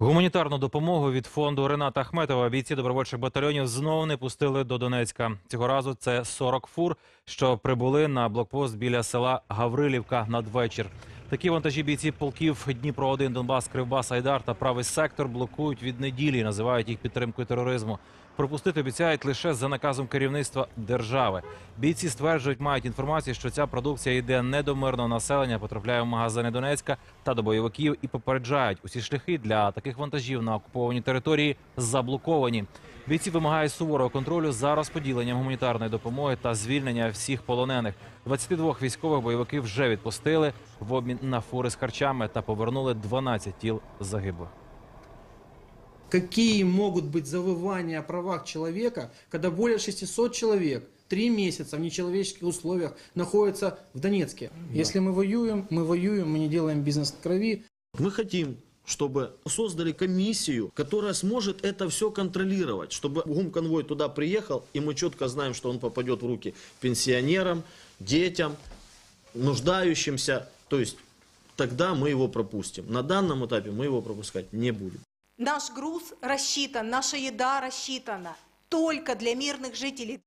Гуманітарну допомогу від фонду Рената Ахметова бійці добровольчих батальйонів знову не пустили до Донецька. Цього разу це 40 фур, що прибули на блокпост біля села Гаврилівка надвечір. Такі вантажі бійці полків Дніпро 1 Донбас, Кривбас, Айдар та правий сектор блокують від неділі. Називають їх підтримкою тероризму. Пропустити обіцяють лише за наказом керівництва держави. Бійці стверджують, мають інформацію, що ця продукція йде не до мирного населення, потрапляє в магазини Донецька та до бойовиків і попереджають, усі шляхи для таких вантажів на окупованій території заблоковані. Бійці вимагають суворого контролю за розподіленням гуманітарної допомоги та звільнення всіх полонених. 22 військових бойовиків вже відпустили в обмін на фури з харчами та повернули 12 тіл загиблих. Какие могут быть завывания о правах человека, когда более 600 человек три месяца в нечеловеческих условиях находятся в Донецке? Если мы воюем, мы воюем, мы не делаем бизнес в крови. Мы хотим, чтобы создали комиссию, которая сможет это все контролировать, чтобы гумконвой туда приехал, и мы четко знаем, что он попадет в руки пенсионерам, детям, нуждающимся. То есть тогда мы его пропустим. На данном этапе мы его пропускать не будем. Наш груз рассчитан, наша еда рассчитана только для мирных жителей.